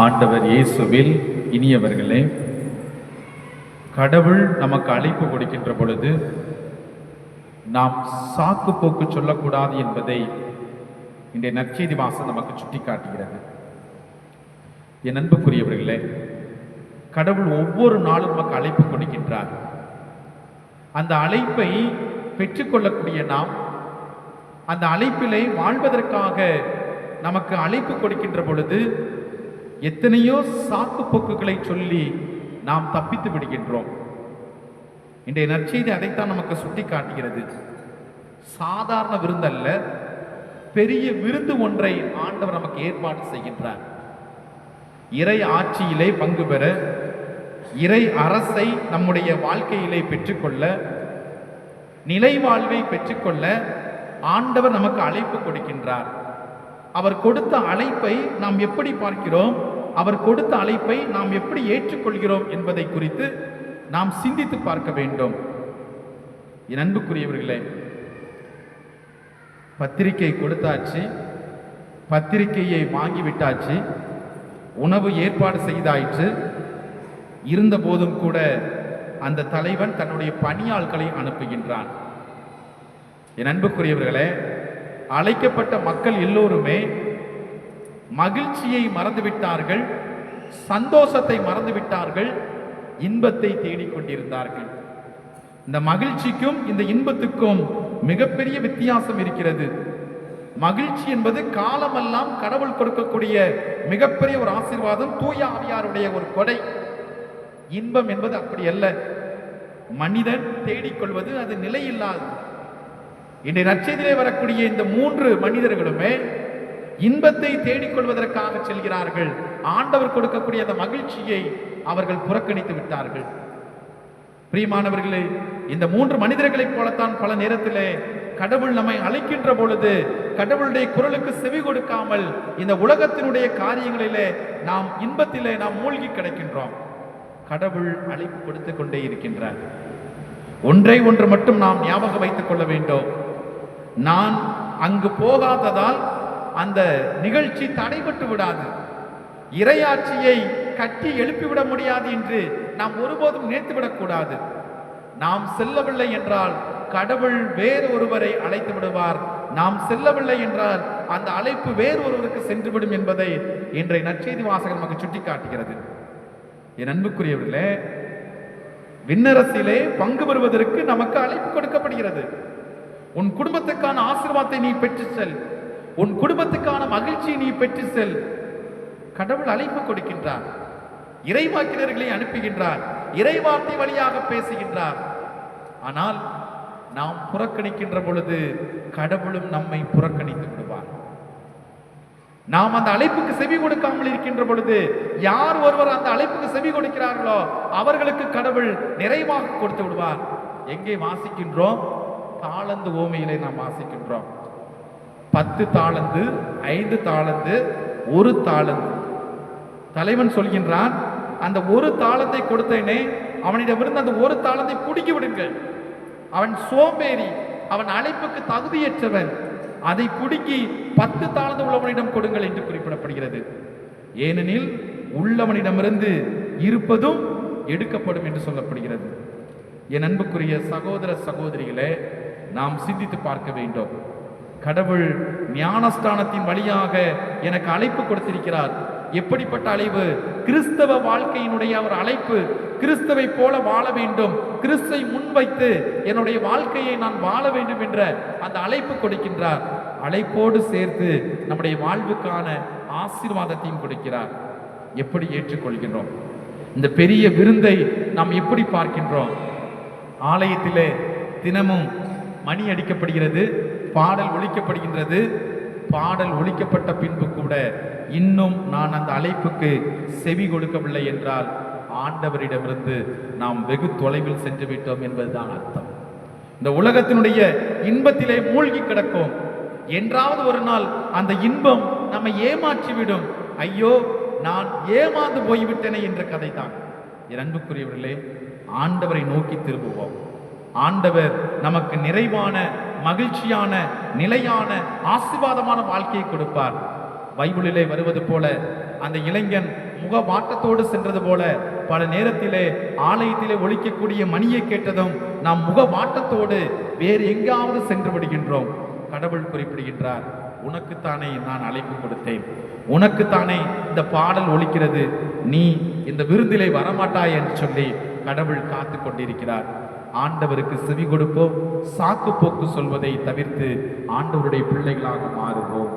ஆண்டவர் இயேசுவில் இனியவர்களே கடவுள் நமக்கு அழைப்பு கொடுக்கின்ற பொழுது நாம் சாக்கு போக்கு சொல்லக்கூடாது என்பதை இன்றைய நற்செய்தி வாசம் நமக்கு சுட்டிக்காட்டுகிறது. என் அன்புக்குரியவர்களே கடவுள் ஒவ்வொரு நாளும் நமக்கு அழைப்பு கொடுக்கின்றார். அந்த அழைப்பை பெற்றுக்கொள்ளக்கூடிய நாம் அந்த அழைப்பிலே வாழ்வதற்காக நமக்கு அழைப்பு கொடுக்கின்ற பொழுது எத்தனையோ சாக்கு போக்குகளை சொல்லி நாம் தப்பித்து விடுகின்றோம். இன்றைய நற்செய்தி அதைத்தான் நமக்கு சுட்டி காட்டுகிறது சாதாரண விருந்தல்ல பெரிய விருந்து ஒன்றை ஆண்டவர் நமக்கு ஏற்பாடு செய்கின்றார். இறை ஆட்சியிலே பங்கு பெற இறை அரசை நம்முடைய வாழ்க்கையிலே பெற்றுக்கொள்ள நிலை வாழ்வை பெற்றுக்கொள்ள ஆண்டவர் நமக்கு அழைப்பு கொடுக்கின்றார். அவர் கொடுத்த அழைப்பை நாம் எப்படி பார்க்கிறோம்? அவர் கொடுத்த அழைப்பை நாம் எப்படி ஏற்றுக்கொள்கிறோம் என்பதை குறித்து நாம் சிந்தித்து பார்க்க வேண்டும். என் அன்புக்குரியவர்களே பத்திரிகை கொடுத்தாச்சு பத்திரிகையை வாங்கி விட்டாச்சு உணவு ஏற்பாடு செய்தாயிற்று. இருந்த போதும் கூட அந்த தலைவன் தன்னுடைய பணியாள்களை அனுப்புகின்றான். என் அன்புக்குரியவர்களே அழைக்கப்பட்ட மக்கள் எல்லோருமே மகிழ்ச்சியை மறந்துவிட்டார்கள் சந்தோஷத்தை மறந்துவிட்டார்கள் இன்பத்தை தேடிக்கொண்டிருந்தார்கள். இந்த மகிழ்ச்சிக்கும் இந்த இன்பத்துக்கும் மிகப்பெரிய வித்தியாசம் இருக்கிறது. மகிழ்ச்சி என்பது காலமெல்லாம் கடவுள் கொடுக்கக்கூடிய மிகப்பெரிய ஒரு ஆசீர்வாதம் தூய ஆவியாருடைய ஒரு கொடை. இன்பம் என்பது அப்படி அல்ல. மனிதன் தேடிக்கொள்வது அது நிலையில்லாது. இன்றைய நற்செய்தியிலே வரக்கூடிய இந்த மூன்று மனிதர்களுமே இன்பத்தை தேடிக்கொள்வதற்காக செல்கிறார்கள். ஆண்டவர் கொடுக்கக்கூடிய அந்த மகிழ்ச்சியை அவர்கள் புறக்கணித்து விட்டார்கள். பிரியமானவர்களே இந்த மூன்று மனிதர்களைப் போலத்தான் பல நேரத்திலே கடவுள் நம்மை அழைக்கின்ற பொழுது கடவுளுடைய குரலுக்கு செவி கொடுக்காமல் இந்த உலகத்தினுடைய காரியங்களிலே நாம் இன்பத்திலே நாம் மூழ்கி கிடக்கின்றோம். கடவுள் அழைப்பு கொடுத்து கொண்டே இருக்கின்றார். ஒன்றை ஒன்று மட்டும் நாம் ஞாபகம் வைத்துக் கொள்ள வேண்டும். நான் அங்கு போகாததால் அந்த நிகழ்ச்சி தடைபட்டு விடாது. இரையாட்சியை கட்டி எழுப்பிவிட முடியாது என்று நாம் ஒருபோதும் நினைத்துவிடக் கூடாது. நாம் செல்லவில்லை என்றால் கடவுள் வேறு ஒருவரை அழைத்து விடுவார். நாம் செல்லவில்லை என்றால் அந்த அழைப்பு வேறு ஒருவருக்கு சென்றுவிடும் என்பதை இன்றைய நற்செய்தி வாசகர் நமக்கு சுட்டிக்காட்டுகிறது. என் அன்புக்குரியவர்களே விண்ணரசிலே பங்கு பெறுவதற்கு நமக்கு அழைப்பு கொடுக்கப்படுகிறது. உன் குடும்பத்துக்கான ஆசீர்வாதத்தை நீ பெற்று செல். உன் குடும்பத்துக்கான மகிழ்ச்சியை நீ பெற்று செல். கடவுள் அழைப்பு கொடுக்கின்றார். இறைவாக்கினர்களை அனுப்புகின்றார். இறைவார்த்தை வழியாக பேசுகின்றார். ஆனால் நாம் புறக்கணிக்கின்ற பொழுது கடவுளும் நம்மை புறக்கணித்து விடுவார். நாம் அந்த அழைப்புக்கு செவி கொடுக்காமல் இருக்கின்ற பொழுது யார் ஒருவர் அந்த அழைப்புக்கு செவி கொடுக்கிறார்களோ அவர்களுக்கு கடவுள் நிறைவாக கொடுத்து விடுவார். எங்கே வாசிக்கின்றோம்? தாளந்து ஓமையிலே நாம் வாசிக்கின்றோம். பத்து தாளந்து ஐந்து தாளந்து ஒரு தாளந்து. தலைவன் சொல்கின்றான் அந்த ஒரு தாளத்தை கொடுத்தேனே அவனிடமிருந்து அந்த ஒரு தாளத்தை பிடுங்கி விடுங்கள். அவன் சோம்பேறி அவன் அழைப்புக்கு தகுதியற்றவன். அதை பிடுங்கி பத்து தாளந்து உள்ளவனிடம் கொடுங்கள் என்று குறிப்பிடப்படுகிறது. ஏனெனில் உள்ளவனிடமிருந்து இருப்பதும் எடுக்கப்படும் என்று சொல்லப்படுகிறது. என் அன்புக்குரிய சகோதர சகோதரிகளை நாம் சிந்தித்து பார்க்க வேண்டும். கடவுள் ஞானஸ்தானத்தின் வழியாக எனக்கு அழைப்பு கொடுத்திருக்கிறார். எப்படிப்பட்ட அழைப்பு? கிறிஸ்தவ வாழ்க்கையினுடைய ஒரு அழைப்பு. கிறிஸ்தவை போல வாழ வேண்டும். கிறிஸ்தை முன்வைத்து என்னுடைய வாழ்க்கையை நான் வாழ வேண்டும் என்ற அந்த அழைப்பு கொடுக்கின்றார். அழைப்போடு சேர்த்து நம்முடைய வாழ்வுக்கான ஆசீர்வாதத்தையும் கொடுக்கிறார். எப்படி ஏற்றுக்கொள்கின்றோம்? இந்த பெரிய விருந்தை நாம் எப்படி பார்க்கின்றோம்? ஆலயத்திலே தினமும் மணி அடிக்கப்படுகிறது. பாடல் ஒழிக்கப்படுகின்றது பாடல் ஒழிக்கப்பட்ட பின்பு கூட இன்னும் நான் அந்த அழைப்புக்கு செவி கொடுக்கவில்லை என்றால் ஆண்டவரிடமிருந்து நாம் வெகு தொலைவில் சென்று விட்டோம் என்பதுதான் அர்த்தம். இந்த உலகத்தினுடைய இன்பத்திலே மூழ்கி கிடக்கும். என்றாவது ஒரு நாள் அந்த இன்பம் நம்மை ஏமாற்றிவிடும். ஐயோ நான் ஏமாந்து போய்விட்டேனே என்ற கதை தான் என் அன்புக்குரியவர்களே ஆண்டவரை நோக்கி திரும்புவோம். ஆண்டவர் நமக்கு நிறைவான மகிழ்ச்சியான நிலையான ஆசீர்வாதமான வாழ்க்கையை கொடுப்பார். பைபிளிலே வருவது போல அந்த இளைஞன் முக வாட்டத்தோடு சென்றது போல பல நேரத்திலே ஆலயத்திலே ஒழிக்கக்கூடிய மணியை கேட்டதும் நாம் முக வாட்டத்தோடு வேறு எங்காவது சென்று விடுகின்றோம். கடவுள் குறிப்பிடுகின்றார் உனக்குத்தானே நான் அழைப்பு கொடுத்தேன். உனக்குத்தானே இந்த பாடல் ஒழிக்கிறது நீ இந்த விருந்திலே வரமாட்டாய் என்று சொல்லி கடவுள் காத்து கொண்டிருக்கிறார். ஆண்டவருக்கு செவி கொடுப்போம் சாக்கு போக்கு சொல்வதை தவிர்த்து ஆண்டவருடைய பிள்ளைகளாக மாறுவோம்.